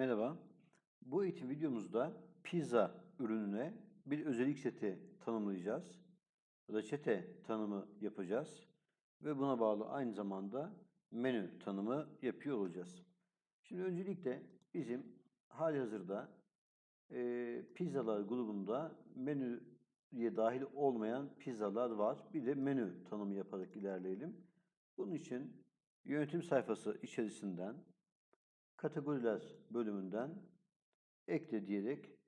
Merhaba. Bu eğitim videomuzda pizza ürününe bir özellik seti tanımlayacağız. Reçete tanımı yapacağız. Ve buna bağlı aynı zamanda menü tanımı yapıyor olacağız. Şimdi öncelikle bizim hali hazırda e, pizzalar grubunda menüye dahil olmayan pizzalar var. Bir de menü tanımı yaparak ilerleyelim. Bunun için yönetim sayfası içerisinden kategoriler bölümünden ekle diyerek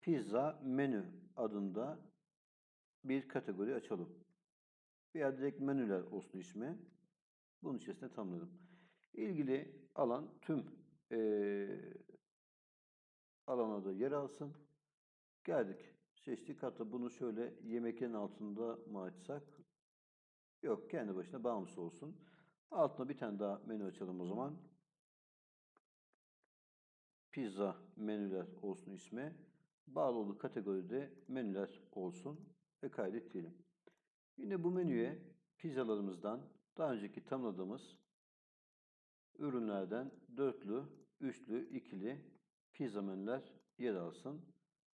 pizza menü adında bir kategori açalım. Veya direkt menüler olsun ismi. Bunun içerisinde tanımladım. İlgili alan tüm e, alana da yer alsın. Geldik. Seçtik. Hatta bunu şöyle yemeklerin altında mı açsak? Yok. Kendi başına bağımsız olsun. Altına bir tane daha menü açalım o zaman pizza menüler olsun ismi. Bağlı olduğu kategoride menüler olsun ve kaydet diyelim. Yine bu menüye pizzalarımızdan daha önceki tanımladığımız ürünlerden dörtlü, üçlü, ikili pizza menüler yer alsın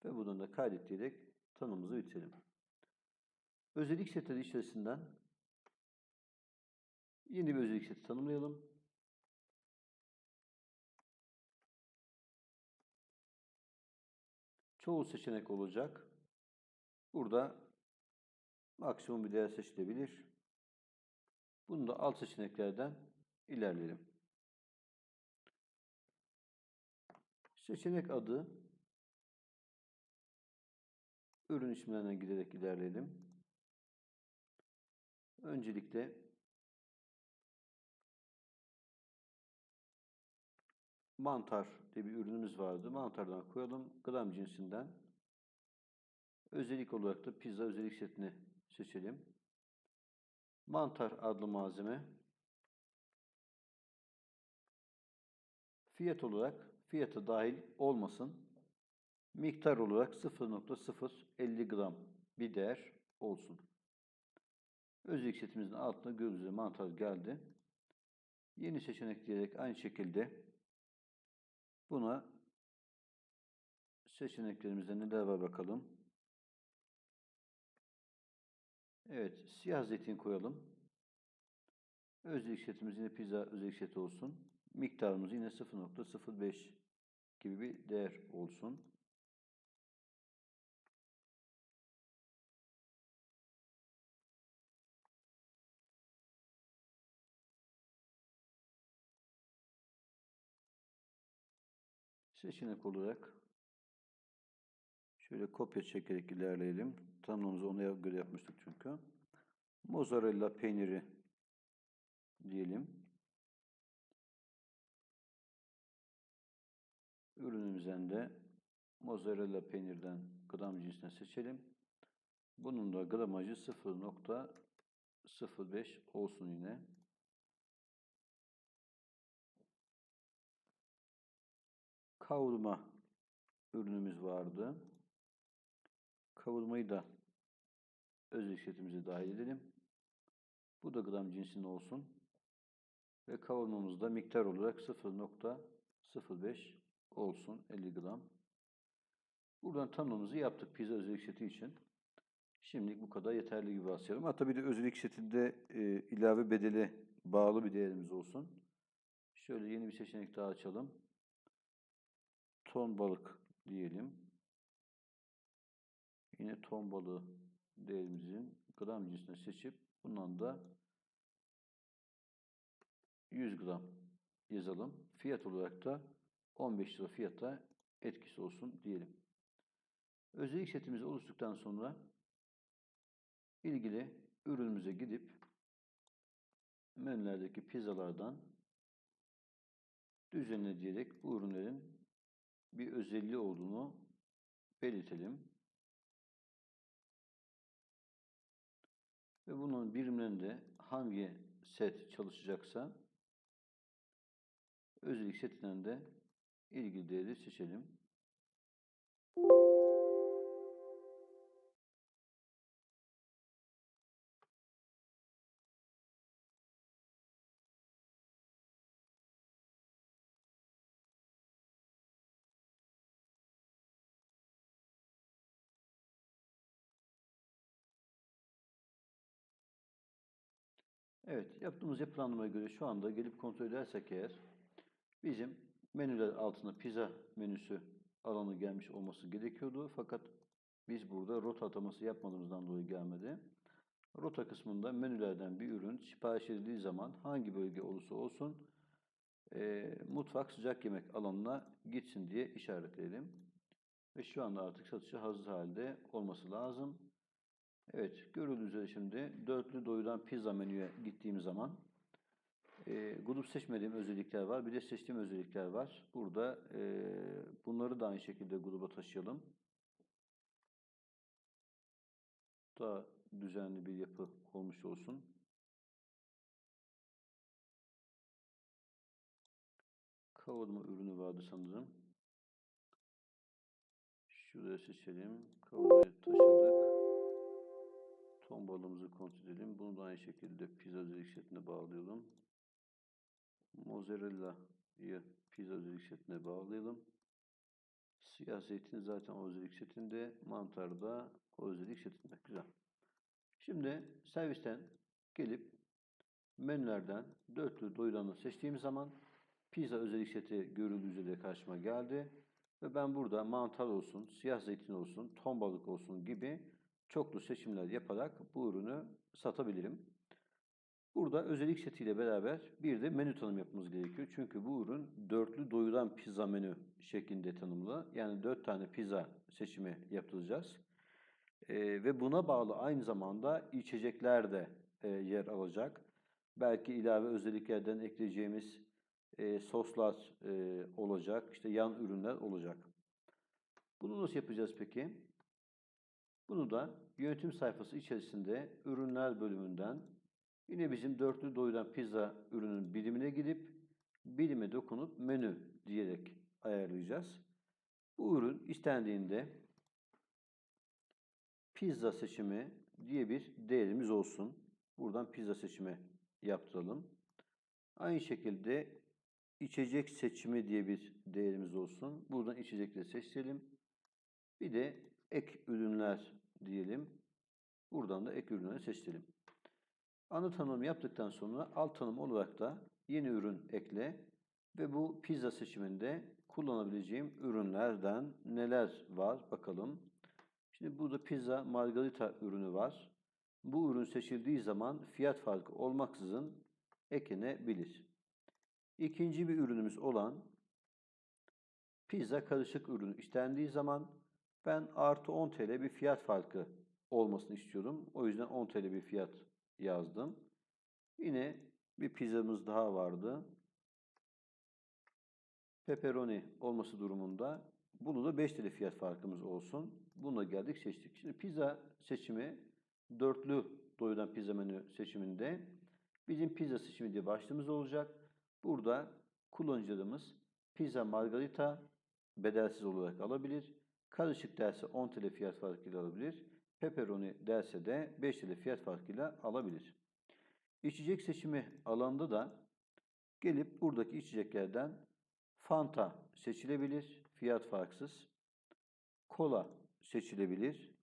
ve buradan da kaydet diyerek tanımımızı bitirelim. Özellik setleri içerisinden yeni bir özellik seti tanımlayalım. Çoğu seçenek olacak. Burada maksimum bir değer seçilebilir. Bunu da alt seçeneklerden ilerleyelim. Seçenek adı ürün isimlerinden giderek ilerleyelim. Öncelikle mantar diye bir ürünümüz vardı. Mantardan koyalım. Gram cinsinden. Özellik olarak da pizza özellik setini seçelim. Mantar adlı malzeme. Fiyat olarak fiyatı dahil olmasın. Miktar olarak 0.050 gram bir değer olsun. Özellik setimizin altına gördüğünüz mantar geldi. Yeni seçenek diyerek aynı şekilde Buna seçeneklerimizde neler var bakalım. Evet, siyah zeytin koyalım. Özellik setimiz yine pizza özellik seti olsun. Miktarımız yine 0.05 gibi bir değer olsun. Seçenek olarak şöyle kopya çekerek ilerleyelim. Tanımımızı ona göre yapmıştık çünkü. Mozzarella peyniri diyelim. Ürünümüzden de mozzarella peynirden gram cinsine seçelim. Bunun da gramajı 0.05 olsun yine. Kavurma ürünümüz vardı. Kavurmayı da öz işletimize dahil edelim. Bu da gram cinsinde olsun. Ve kavurmamızda miktar olarak 0.05 olsun 50 gram. Buradan tanımımızı yaptık pizza özellik seti için. Şimdilik bu kadar yeterli gibi varsayalım. Hatta bir de özellik setinde e, ilave bedeli bağlı bir değerimiz olsun. Şöyle yeni bir seçenek daha açalım ton balık diyelim. Yine ton balığı değerimizin gram cinsini seçip bundan da 100 gram yazalım. Fiyat olarak da 15 lira fiyata etkisi olsun diyelim. Özellik setimizi oluşturduktan sonra ilgili ürünümüze gidip menülerdeki pizzalardan düzenle diyerek bu ürünlerin bir özelliği olduğunu belirtelim. Ve bunun birimlerinde hangi set çalışacaksa özellik setinden de ilgili değeri seçelim. Evet, yaptığımız yapılandırmaya göre şu anda gelip kontrol edersek eğer bizim menüler altına pizza menüsü alanı gelmiş olması gerekiyordu. Fakat biz burada rota ataması yapmadığımızdan dolayı gelmedi. Rota kısmında menülerden bir ürün sipariş edildiği zaman hangi bölge olursa olsun e, mutfak sıcak yemek alanına gitsin diye işaretleyelim. Ve şu anda artık satışa hazır halde olması lazım. Evet, görüldüğü üzere şimdi dörtlü doyuran pizza menüye gittiğim zaman e, grup seçmediğim özellikler var. Bir de seçtiğim özellikler var. Burada e, bunları da aynı şekilde gruba taşıyalım. Daha düzenli bir yapı olmuş olsun. Kavurma ürünü vardı sanırım. Şuraya seçelim. Kavurmayı taşıdık. Ton balığımızı kontrol edelim. Bunu da aynı şekilde pizza özellik şekline bağlayalım. Mozzarella'yı pizza özellik şekline bağlayalım. Siyah zeytin zaten o özellik setinde. Mantar da o özellik setinde. Güzel. Şimdi servisten gelip menülerden dörtlü doyuranı seçtiğim zaman pizza özellik seti görüldüğü üzere karşıma geldi. Ve ben burada mantar olsun, siyah zeytin olsun, ton balık olsun gibi çoklu seçimler yaparak bu ürünü satabilirim. Burada özellik setiyle beraber bir de menü tanım yapmamız gerekiyor. Çünkü bu ürün dörtlü doyuran pizza menü şeklinde tanımlı. Yani dört tane pizza seçimi yaptıracağız. Ee, ve buna bağlı aynı zamanda içecekler de e, yer alacak. Belki ilave özelliklerden ekleyeceğimiz e, soslar e, olacak. İşte yan ürünler olacak. Bunu nasıl yapacağız peki? Bunu da yönetim sayfası içerisinde ürünler bölümünden yine bizim dörtlü doyuran pizza ürünün birimine gidip birime dokunup menü diyerek ayarlayacağız. Bu ürün istendiğinde pizza seçimi diye bir değerimiz olsun. Buradan pizza seçimi yaptıralım. Aynı şekilde içecek seçimi diye bir değerimiz olsun. Buradan içecekleri seçelim. Bir de ek ürünler diyelim. Buradan da ek ürünleri seçelim. Ana tanım yaptıktan sonra alt tanım olarak da yeni ürün ekle ve bu pizza seçiminde kullanabileceğim ürünlerden neler var bakalım. Şimdi burada pizza margarita ürünü var. Bu ürün seçildiği zaman fiyat farkı olmaksızın eklenebilir. İkinci bir ürünümüz olan pizza karışık ürünü istendiği zaman ben artı 10 TL bir fiyat farkı olmasını istiyorum. O yüzden 10 TL bir fiyat yazdım. Yine bir pizzamız daha vardı. Pepperoni olması durumunda bunu da 5 TL fiyat farkımız olsun. Bununla geldik seçtik. Şimdi pizza seçimi dörtlü doyuran pizza menü seçiminde bizim pizza seçimi diye başlığımız olacak. Burada kullanıcılarımız pizza margarita bedelsiz olarak alabilir. Karışık derse 10 TL fiyat farkıyla alabilir. Pepperoni derse de 5 TL fiyat farkıyla alabilir. İçecek seçimi alanda da gelip buradaki içeceklerden Fanta seçilebilir. Fiyat farksız. Kola seçilebilir.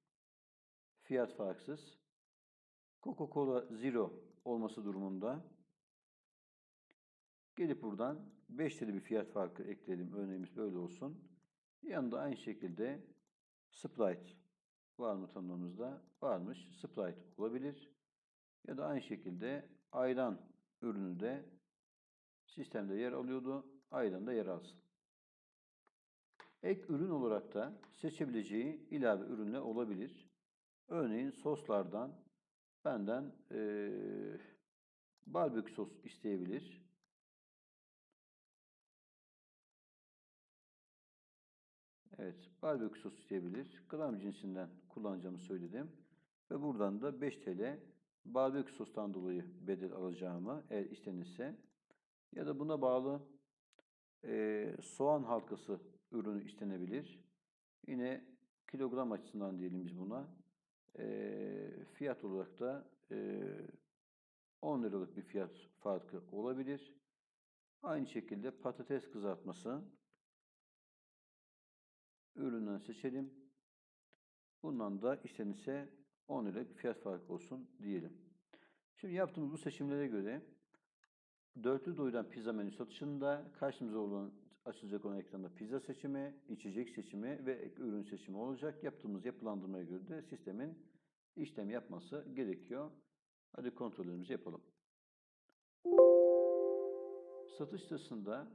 Fiyat farksız. Coca-Cola Zero olması durumunda gelip buradan 5 TL bir fiyat farkı ekleyelim. Örneğimiz böyle olsun. Yanında aynı şekilde Sprite var mı tanımımızda? Varmış. Sprite olabilir. Ya da aynı şekilde ayran ürünü de sistemde yer alıyordu. Ayran da yer alsın. Ek ürün olarak da seçebileceği ilave ürünler olabilir. Örneğin soslardan benden ee, barbekü sos isteyebilir. Evet, barbekü sos isteyebilir. Gram cinsinden kullanacağımı söyledim. Ve buradan da 5 TL barbekü sostan dolayı bedel alacağımı eğer istenirse ya da buna bağlı e, soğan halkası ürünü istenebilir. Yine kilogram açısından diyelim biz buna. E, fiyat olarak da e, 10 liralık bir fiyat farkı olabilir. Aynı şekilde patates kızartması üründen seçelim. Bundan da istenirse 10 lira bir fiyat farkı olsun diyelim. Şimdi yaptığımız bu seçimlere göre dörtlü doyuran pizza menü satışında karşımıza olan açılacak olan ekranda pizza seçimi, içecek seçimi ve ürün seçimi olacak. Yaptığımız yapılandırmaya göre de sistemin işlem yapması gerekiyor. Hadi kontrollerimizi yapalım. Satış sırasında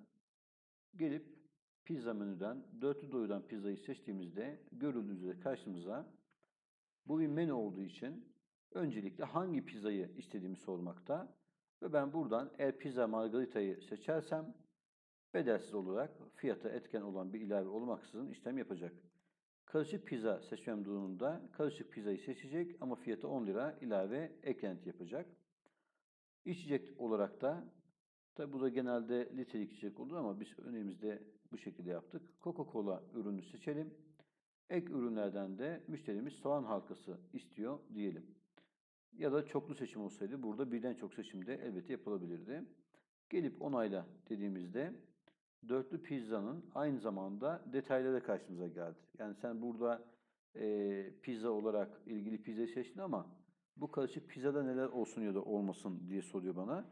gelip pizza menüden dörtlü doyuran pizzayı seçtiğimizde görüldüğü üzere karşımıza bu bir menü olduğu için öncelikle hangi pizzayı istediğimi sormakta ve ben buradan eğer pizza margaritayı seçersem bedelsiz olarak fiyata etken olan bir ilave olmaksızın işlem yapacak. Karışık pizza seçmem durumunda karışık pizzayı seçecek ama fiyatı 10 lira ilave eklenti yapacak. İçecek olarak da tabi bu da genelde litrelik içecek olur ama biz önümüzde bu şekilde yaptık. Coca-Cola ürünü seçelim. Ek ürünlerden de müşterimiz soğan halkası istiyor diyelim. Ya da çoklu seçim olsaydı burada birden çok seçimde elbette yapılabilirdi. Gelip onayla dediğimizde dörtlü pizzanın aynı zamanda detayları karşımıza geldi. Yani sen burada e, pizza olarak ilgili pizzayı seçtin ama bu karışık pizzada neler olsun ya da olmasın diye soruyor bana.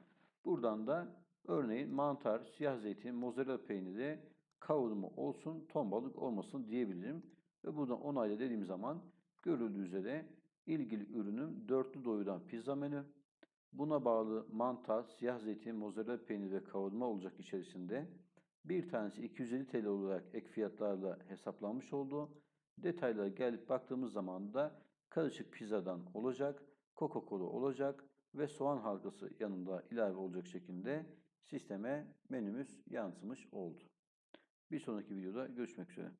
Buradan da örneğin mantar, siyah zeytin, mozzarella peyniri, kavurma olsun, ton balık olmasın diyebilirim. Ve buradan onayla dediğim zaman görüldüğü üzere ilgili ürünüm dörtlü doyuran pizza menü. Buna bağlı mantar, siyah zeytin, mozzarella peyniri ve kavurma olacak içerisinde. Bir tanesi 250 TL olarak ek fiyatlarla hesaplanmış oldu. Detaylara gelip baktığımız zaman da karışık pizzadan olacak, Coca-Cola olacak ve soğan halkası yanında ilave olacak şekilde sisteme menümüz yansımış oldu. Bir sonraki videoda görüşmek üzere.